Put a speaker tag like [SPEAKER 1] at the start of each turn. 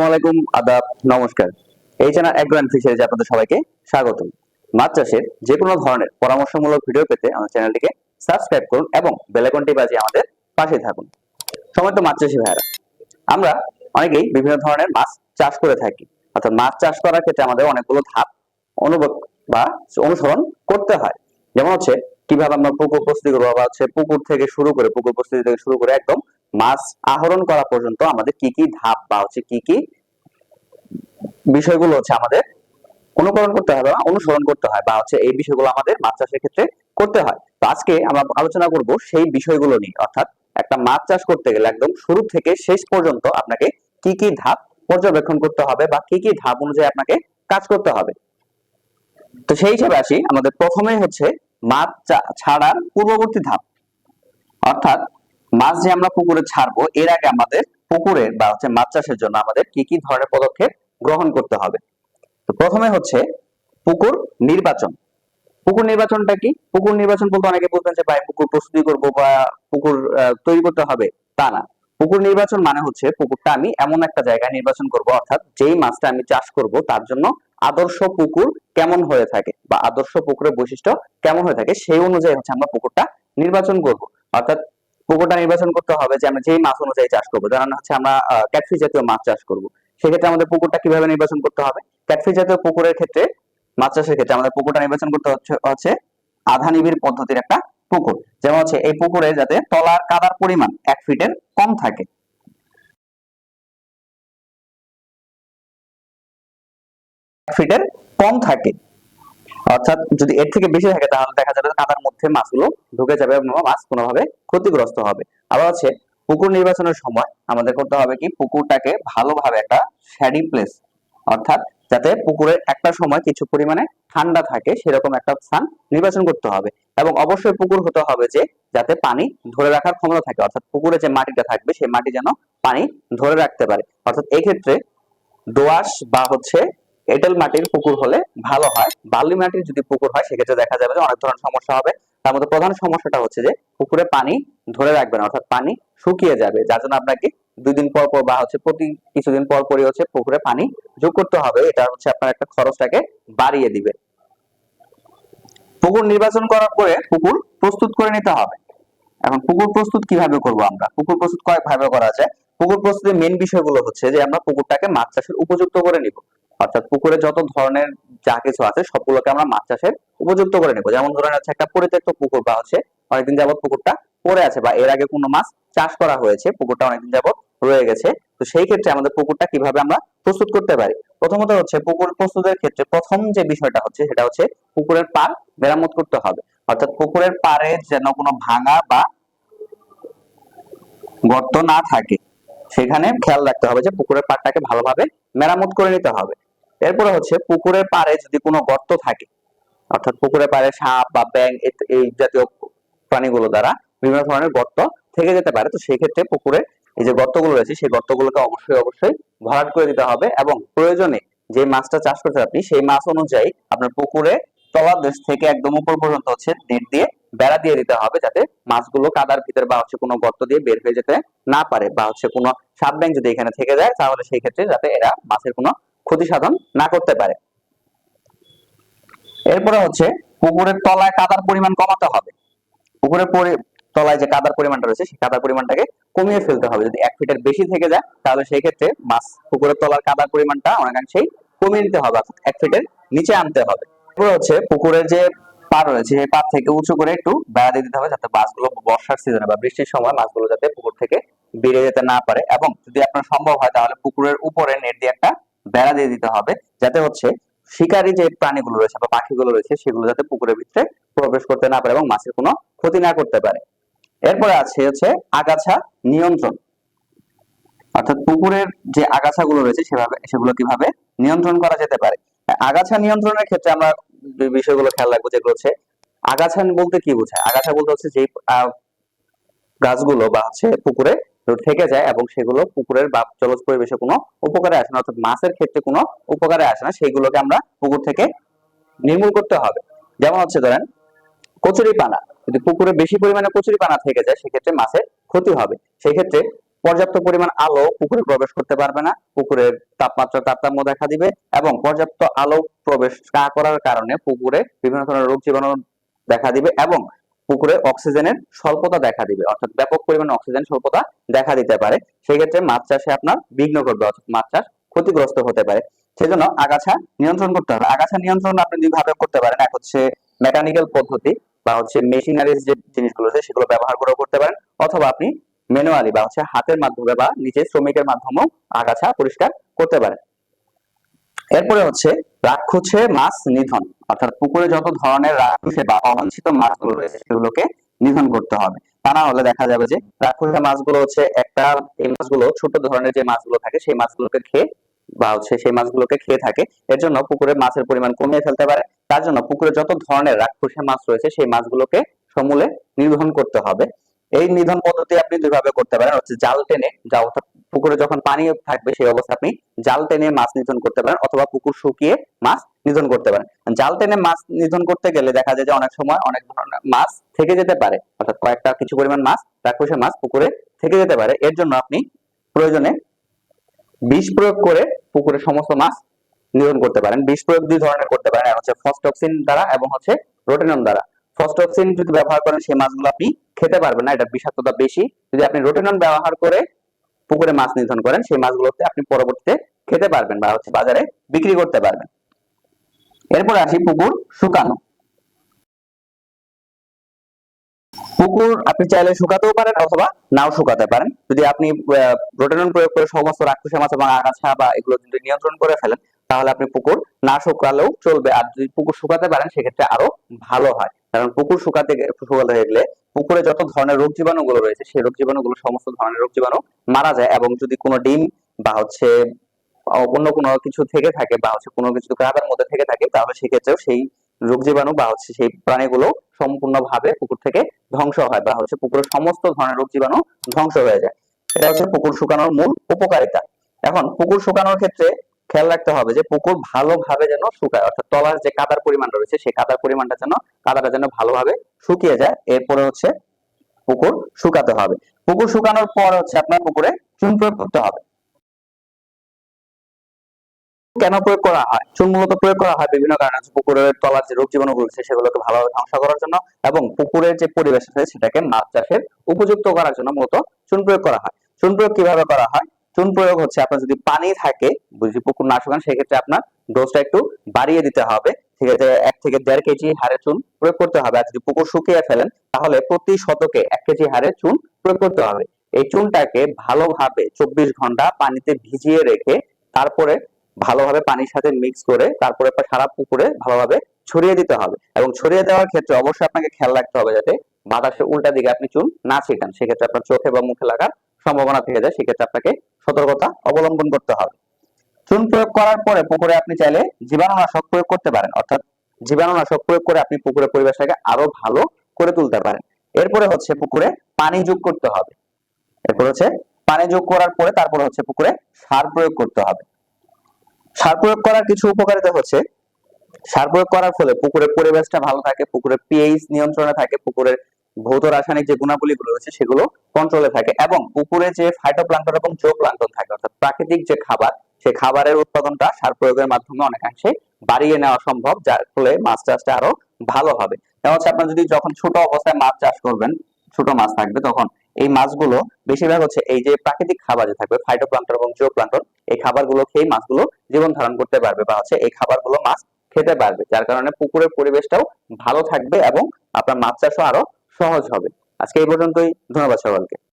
[SPEAKER 1] আলাইকুম, আদাব, নমস্কার। এই চ্যানেল অ্যাগ্রো ফিশারিজ আপনাদের সবাইকে স্বাগত। মাছ চাষের যে কোনো ধরনের পরামর্শমূলক ভিডিও পেতে আমাদের চ্যানেলটিকে সাবস্ক্রাইব করুন এবং বেল আইকনটি বাজিয়ে আমাদের পাশে থাকুন। সময় তো মাছ চাষি ভাইরা আমরা অনেকেই বিভিন্ন ধরনের মাছ চাষ করে থাকি। অর্থাৎ মাছ চাষ করার ক্ষেত্রে আমাদের অনেকগুলো ধাপ অনুভব বা অনুসরণ করতে হয়। যেমন হচ্ছে, কীভাবে আমরা পুকুর প্রস্তুতি করব বা হচ্ছে পুকুর থেকে শুরু করে, পুকুর প্রস্তুতি থেকে শুরু করে একদম মাছ আহরণ করা পর্যন্ত আমাদের কি কি ধাপ বা হচ্ছে কি কি বিষয়গুলো হচ্ছে আমাদের অনুকরণ করতে হবে বা অনুসরণ করতে হয় বা হচ্ছে এই বিষয়গুলো আমাদের মাছ চাষের ক্ষেত্রে করতে হয়। তো আজকে আমরা আলোচনা করব সেই বিষয়গুলো নিয়ে, অর্থাৎ একটা মাছ চাষ করতে গেলে একদম শুরু থেকে শেষ পর্যন্ত আপনাকে কি কি ধাপ পর্যবেক্ষণ করতে হবে বা কি কি ধাপ অনুযায়ী আপনাকে কাজ করতে হবে। তো সেই হিসাবে আসি, আমাদের প্রথমেই হচ্ছে মাছ ছাড়ার পূর্ববর্তী ধাপ। অর্থাৎ মাছ যে আমরা পুকুরে ছাড়বো, এর আগে আমাদের পুকুরে বা হচ্ছে মাছ চাষের জন্য আমাদের কি কি ধরনের পদক্ষেপ গ্রহণ করতে হবে? তো প্রথমে হচ্ছে পুকুর নির্বাচন। পুকুর নির্বাচনটা কি? পুকুর নির্বাচন বলতে অনেকে বলতেন যে, ভাই, পুকুর প্রস্তুতি করব বা পুকুর তৈরি করতে হবে। তা না। পুকুর নির্বাচন মানে হচ্ছে পুকুরটা আমি এমন একটা জায়গায় নির্বাচন করব, অর্থাৎ যেই মাছটা আমি চাষ করব, তার জন্য আদর্শ পুকুর কেমন হয়ে থাকে বা আদর্শ পুকুরের বৈশিষ্ট্য কেমন হয়ে থাকে, সেই অনুযায়ী হচ্ছে আমরা পুকুরটা নির্বাচন করব। অর্থাৎ পুকুরটা নির্বাচন করতে হবে যে আমরা যেই মাছ অনুযায়ী চাষ করব। ধরেন হচ্ছে আমরা ক্যাটফিশ জাতীয় মাছ চাষ করব। সেক্ষেত্রে আমাদের পুকুরটা কীভাবে নির্বাচন করতে হবে? ক্যাটফিশ জাতীয় পুকুরের ক্ষেত্রে, মাছ চাষের ক্ষেত্রে আমাদের পুকুরটা নির্বাচন করতে হচ্ছে হচ্ছে আধা নিবিড় পদ্ধতির একটা পুকুর। যেমন হচ্ছে এই পুকুরে যাতে তলার কাদার পরিমাণ এক ফিটের কম থাকে। ফিটের কম থাকে। অর্থাৎ যদি এর থেকে বেশি থাকে তাহলে দেখা যাবে কাদার মধ্যে মাছগুলো ঢুকে যাবে এবং মাছ কোনোভাবে ক্ষতিগ্রস্ত হবে। আবার হচ্ছে পুকুর নির্বাচনের সময় আমাদের করতে হবে কি? পুকুরটাকে ভালোভাবে একটা শ্যাডি প্লেস অর্থাৎ যাতে পুকুরের একটা সময় কিছু পরিমাণে ঠান্ডা থাকে সেরকম একটা স্থান নির্বাচন করতে হবে। এবং অবশ্যই পুকুর হতে হবে যে যাতে পানি ধরে রাখার ক্ষমতা থাকে, অর্থাৎ পুকুরে যে মাটিটা থাকবে সেই মাটি যেন পানি ধরে রাখতে পারে। অর্থাৎ এই ক্ষেত্রে দোআঁশ বা হচ্ছে এঁটেল মাটির পুকুর হলে ভালো হয়। বালি মাটির যদি পুকুর হয়, সেক্ষেত্রে দেখা যাবে যে অনেক ধরনের সমস্যা হবে। তার মধ্যে প্রধান সমস্যাটা হচ্ছে যে, পুকুরে পানি ধরে রাখবে না, অর্থাৎ পানি শুকিয়ে যাবে। যার জন্য আপনাকে দুই দিন পর পর বা হচ্ছে প্রতি কিছুদিন পর পরই হচ্ছে পুকুরে পানি যোগ করতে হবে। এটা হচ্ছে আপনার একটা খরচটাকে বাড়িয়ে দিবে। পুকুর নির্বাচন করার পরে পুকুর প্রস্তুত করে নিতে হবে। এখন পুকুর প্রস্তুত কীভাবে করব আমরা? পুকুর প্রস্তুত কয়েকভাবে করা যায় পুকুর প্রস্তুতের মেন বিষয়গুলো হচ্ছে যে, আমরা পুকুরটাকে মাছ চাষের উপযুক্ত করে নিব। অর্থাৎ পুকুরে যত ধরনের যা কিছু আছে, সবগুলোকে আমরা মাছ চাষের উপযুক্ত করে নেব। যেমন ধরেন হচ্ছে একটা পরিত্যক্ত পুকুর বা হচ্ছে অনেকদিন যাবত পুকুরটা পড়ে আছে বা এর আগে কোনো মাছ চাষ করা হয়েছে, পুকুরটা অনেকদিন যাবত রয়ে গেছে। তো সেই ক্ষেত্রে আমাদের পুকুরটা কীভাবে আমরা প্রস্তুত করতে পারি? প্রথমত হচ্ছে পুকুর প্রস্তুতের ক্ষেত্রে প্রথম যে বিষয়টা হচ্ছে, সেটা হচ্ছে পুকুরের পার মেরামত করতে হবে। অর্থাৎ পুকুরের পারে যেন কোনো ভাঙা বা গর্ত না থাকে, সেখানে খেয়াল রাখতে হবে যে পুকুরের পাড়টাকে ভালোভাবে মেরামত করে নিতে হবে। এরপরে হচ্ছে পুকুরের পাড়ে যদি কোনো গর্ত থাকে, অর্থাৎ পুকুরের পাড়ে সাপ বা ব্যাং এই জাতীয় প্রাণীগুলো দ্বারা বিভিন্ন ধরনের গর্ত থেকে যেতে পারে, তো সেই ক্ষেত্রে পুকুরে এই যে গর্তগুলো রয়েছে, সেই গর্তগুলোকে অবশ্যই অবশ্যই ভরাট করে দিতে হবে এবং প্রয়োজনে যে মাছটা চাষ করতে আপনি, সেই মাছ অনুযায়ী আপনার পুকুরে তলাদেশ থেকে একদম উপর পর্যন্ত হচ্ছে নেট দিয়ে বেড়া দিয়ে দিতে হবে যাতে মাছগুলো কাদার ভিতরে বা হচ্ছে কোনো গর্ত দিয়ে বের হয়ে যেতে না পারে বা হচ্ছে কোনো সাপ ব্যাং যদি এখানে থেকে যায়, তাহলে সেই ক্ষেত্রে যাতে এরা মাছের কোনো ক্ষতি সাধন না করতে পারে। এরপরে হচ্ছে পুকুরের তলায় কাদার পরিমাণ কমাতে হবে। পুকুরের পরি- তলায় যে কাদার পরিমাণটা রয়েছে, সেই কাদার পরিমাণটাকে কমিয়ে ফেলতে হবে। যদি এক ফিটের বেশি থেকে যায়, তাহলে সেই ক্ষেত্রে মাছ পুকুরের তলার কাদার পরিমাণটা অনেকাংশেই কমিয়ে নিতে হবে, অর্থাৎ এক ফিটের নিচে আনতে হবে। এরপরে হচ্ছে পুকুরের যে পার রয়েছে, সেই পার থেকে উঁচু করে একটু বেড়া দিয়ে দিতে হবে, যাতে মাছগুলো বর্ষার সিজনে বা বৃষ্টির সময় মাছগুলো যাতে পুকুর থেকে বেড়ে যেতে না পারে। এবং যদি আপনার সম্ভব হয়, তাহলে পুকুরের উপরে নেট দিয়ে একটা বেড়া দিয়ে দিতে হবে, যাতে হচ্ছে শিকারী যে প্রাণীগুলো রয়েছে বা পাখিগুলো রয়েছে, সেগুলো যাতে পুকুরের ভিতরে প্রবেশ করতে না পারে এবং মাছের কোনো ক্ষতি না করতে পারে। এরপরে আছে হচ্ছে আগাছা নিয়ন্ত্রণ। অর্থাৎ পুকুরের যে আগাছাগুলো রয়েছে, সেভাবে, সেগুলো কীভাবে নিয়ন্ত্রণ করা যেতে পারে? আগাছা নিয়ন্ত্রণের ক্ষেত্রে আমরা বিষয়গুলো খেয়াল রাখব, যেগুলো হচ্ছে আগাছা বলতে কি বোঝায়? আগাছা বলতে হচ্ছে যে গাছগুলো বা হচ্ছে পুকুরে থেকে যায় এবং সেগুলো পুকুরের বা জলজ পরিবেশে কোনো উপকারে আসে না, অর্থাৎ মাছের ক্ষেত্রে কোনো উপকারে আসে না, সেইগুলোকে আমরা পুকুর থেকে নির্মূল করতে হবে। যেমন হচ্ছে ধরেন, কচুরি পানা। যদি পুকুরে বেশি পরিমাণে কচুরি পানা থেকে যায়, সেক্ষেত্রে মাছের ক্ষতি হবে। সেক্ষেত্রে পর্যাপ্ত পরিমাণ আলো পুকুরে প্রবেশ করতে পারবে না, পুকুরের তাপমাত্রা তারতম্য দেখা দিবে এবং পর্যাপ্ত আলো প্রবেশ না করার কারণে পুকুরে বিভিন্ন ধরনের রোগ জীবাণু দেখা দিবে এবং পুকুরে অক্সিজেনের স্বল্পতা দেখা দিবে। অর্থাৎ ব্যাপক পরিমাণে অক্সিজেন স্বল্পতা দেখা দিতে পারে। সেই ক্ষেত্রে মাছ চাষে আপনার বিঘ্ন করবে অর্থাৎ মাছ চাষ ক্ষতিগ্রস্ত হতে পারে। সেজন্য আগাছা নিয়ন্ত্রণ করতে হবে। আগাছা নিয়ন্ত্রণ আপনি দুইভাবে করতে পারেন, এক হচ্ছে মেকানিক্যাল পদ্ধতি বা হচ্ছে মেশিনারিজ যে জিনিসগুলো আছে, সেগুলো ব্যবহার করেও করতে পারেন। অথবা আপনি ম্যানুয়ালি বা হচ্ছে হাতের মাধ্যমে বা নিজের শ্রমিকের মাধ্যমেও আগাছা পরিষ্কার করতে পারেন। এরপরে হচ্ছে রাক্ষুসে মাছ নিধন। অর্থাৎ পুকুরে যত ধরনের রাক্ষুসে বা অবাঞ্ছিত মাছগুলো রয়েছে, সেগুলোকে নিধন করতে হবে। তা না হলে দেখা যাবে যে রাক্ষুসে মাছগুলো হচ্ছে একটা, এই মাছগুলো ছোট ধরনের যে মাছগুলো থাকে, সেই মাছগুলোকে খেয়ে বা হচ্ছে সেই মাছগুলোকে খেয়ে থাকে। এর জন্য পুকুরে মাছের পরিমাণ কমিয়ে ফেলতে পারে। তার জন্য পুকুরে যত ধরনের রাক্ষুসে মাছ রয়েছে, সেই মাছগুলোকে সমূলে নিধন করতে হবে। এই নিধন পদ্ধতি আপনি দুইভাবে করতে পারেন। হচ্ছে জাল টেনে যা অর্থাৎ পুকুরে যখন পানি থাকবে সেই অবস্থা আপনি জাল টেনে মাছ নিধন করতে পারেন অথবা পুকুর শুকিয়ে মাছ নিধন করতে পারেন। জাল টেনে মাছ নিধন করতে গেলে দেখা যায় যে অনেক সময় অনেক ধরনের মাছ থেকে যেতে পারে। অর্থাৎ কয়েকটা কিছু পরিমাণ মাছ রাক্ষসে মাছ পুকুরে থেকে যেতে পারে। এর জন্য আপনি প্রয়োজনে বিষ প্রয়োগ করে পুকুরে সমস্ত মাছ নিধন করতে পারেন। বিষ প্রয়োগ দুই ধরনের করতে পারেন। হচ্ছে ফসটক্সিন দ্বারা এবং হচ্ছে রোটেনম দ্বারা। ফসটক্সিন যদি ব্যবহার করেন, সেই মাছগুলো আপনি খেতে পারবেন না, এটা বিষাক্ততা বেশি। যদি আপনি রোটেনম ব্যবহার করে পুকুরে মাছ নিধন করেন, সেই মাছগুলোতে আপনি পরবর্তীতে খেতে পারবেন বা হচ্ছে বাজারে বিক্রি করতে পারবেন। এরপর আসি পুকুর শুকানো। পুকুর আপনি চাইলে শুকাতেও পারেন অথবা নাও শুকাতে পারেন। যদি আপনি রোটেনন প্রয়োগ করে সমস্ত রাক্ষসে মাছ এবং আগাছা বা এগুলো যদি নিয়ন্ত্রণ করে ফেলেন, তাহলে আপনি পুকুর না শুকালেও চলবে। আর যদি পুকুর শুকাতে পারেন, সেক্ষেত্রে আরও ভালো হয়। কারণ পুকুর শুকাতে শুকাতে গেলে পুকুরে যত ধরনের রোগ জীবাণুগুলো রয়েছে, সেই রোগ জীবাণুগুলো সমস্ত ধরনের রোগ জীবাণু মারা যায় এবং যদি কোনো ডিম বা হচ্ছে অন্য কোনো কিছু থেকে থাকে বা হচ্ছে কোনো কিছু কাদার মধ্যে থেকে থাকে, তাহলে সেক্ষেত্রেও সেই রোগ জীবাণু বা হচ্ছে সেই প্রাণীগুলো সম্পূর্ণভাবে পুকুর থেকে ধ্বংস হয় বা হচ্ছে পুকুরের সমস্ত ধরনের রোগ জীবাণু ধ্বংস হয়ে যায়। এটা হচ্ছে পুকুর শুকানোর মূল উপকারিতা। এখন পুকুর শুকানোর ক্ষেত্রে খেয়াল রাখতে হবে যে পুকুর ভালোভাবে যেন শুকায়। অর্থাৎ তলার যে কাদার পরিমাণ রয়েছে, সেই কাদার পরিমাণটা যেন, কাদাটা যেন ভালোভাবে শুকিয়ে যায়। এরপরে হচ্ছে পুকুর শুকাতে হবে। পুকুর শুকানোর পর হচ্ছে আপনার পুকুরে চুন প্রয়োগ করতে হবে। কেন প্রয়োগ করা হয়? চুন মূলত প্রয়োগ করা হয় বিভিন্ন কারণে। পুকুরের তলার যে রোগ জীবাণু রয়েছে, সেগুলোকে ভালোভাবে ধ্বংস করার জন্য এবং পুকুরের যে পরিবেশ আছে সেটাকে মাছ চাষের উপযুক্ত করার জন্য মূলত চুন প্রয়োগ করা হয়। চুন প্রয়োগ কীভাবে করা হয়? চুন প্রয়োগ হচ্ছে আপনার যদি পানি থাকে বুঝি পুকুর না শুকান, সেক্ষেত্রে আপনার ডোজটা একটু বাড়িয়ে দিতে হবে। ঠিক আছে, এক থেকে দেড় কেজি হারে চুন প্রয়োগ করতে হবে। আর যদি পুকুর শুকিয়ে ফেলেন, তাহলে প্রতি শতকে এক কেজি হারে চুন প্রয়োগ করতে হবে। এই চুনটাকে ভালোভাবে চব্বিশ ঘণ্টা পানিতে ভিজিয়ে রেখে তারপরে ভালোভাবে পানির সাথে মিক্স করে তারপরে পর সারা পুকুরে ভালোভাবে ছড়িয়ে দিতে হবে। এবং ছড়িয়ে দেওয়ার ক্ষেত্রে অবশ্যই আপনাকে খেয়াল রাখতে হবে যাতে বাতাসের উল্টা দিকে আপনি চুন না ছিটান। সেক্ষেত্রে আপনার চোখে বা মুখে লাগার সম্ভাবনা থেকে যায়, সেক্ষেত্রে আপনাকে সতর্কতা অবলম্বন করতে হবে। চুন প্রয়োগ করার পরে পুকুরে আপনি চাইলে জীবাণুনাশক প্রয়োগ করতে পারেন। অর্থাৎ জীবাণুনাশক প্রয়োগ করে আপনি পুকুরের পরিবেশটাকে আরও ভালো করে তুলতে পারেন। এরপরে হচ্ছে পুকুরে পানি যোগ করতে হবে। এরপর হচ্ছে পানি যোগ করার পরে তারপরে হচ্ছে পুকুরে সার প্রয়োগ করতে হবে। সার প্রয়োগ করার কিছু উপকারিতা হচ্ছে। সার প্রয়োগ করার ফলে পুকুরের পরিবেশটা ভালো থাকে, পুকুরের পিএইচ নিয়ন্ত্রণে থাকে, পুকুরের ভৌত রাসায়নিক যে গুণাবলীগুলো রয়েছে সেগুলো কন্ট্রোলে থাকে এবং পুকুরে যে ফাইটোপ্লাঙ্কটন এবং জো প্লাঙ্কটন থাকে, অর্থাৎ প্রাকৃতিক যে খাবার, সেই খাবারের উৎপাদনটা সার প্রয়োগের মাধ্যমে অনেকাংশে বাড়িয়ে নেওয়া সম্ভব, যার ফলে মাছ চাষটা আরও ভালো হবে। যেমন হচ্ছে আপনার যদি যখন ছোট অবস্থায় মাছ চাষ করবেন, ছোট মাছ থাকবে, তখন এই মাছগুলো বেশিরভাগ হচ্ছে এই যে প্রাকৃতিক খাবার যে থাকবে ফাইটোপ্লাঙ্কটন এবং জো প্লাঙ্কটন এই খাবারগুলো খেয়ে মাছগুলো জীবন ধারণ করতে পারবে বা হচ্ছে এই খাবারগুলো মাছ খেতে পারবে, যার কারণে পুকুরের পরিবেশটাও ভালো থাকবে এবং আপনার মাছ চাষও আরও সহজ হবে। আজকে এই পর্যন্তই ধন্যবাদ সকলকে।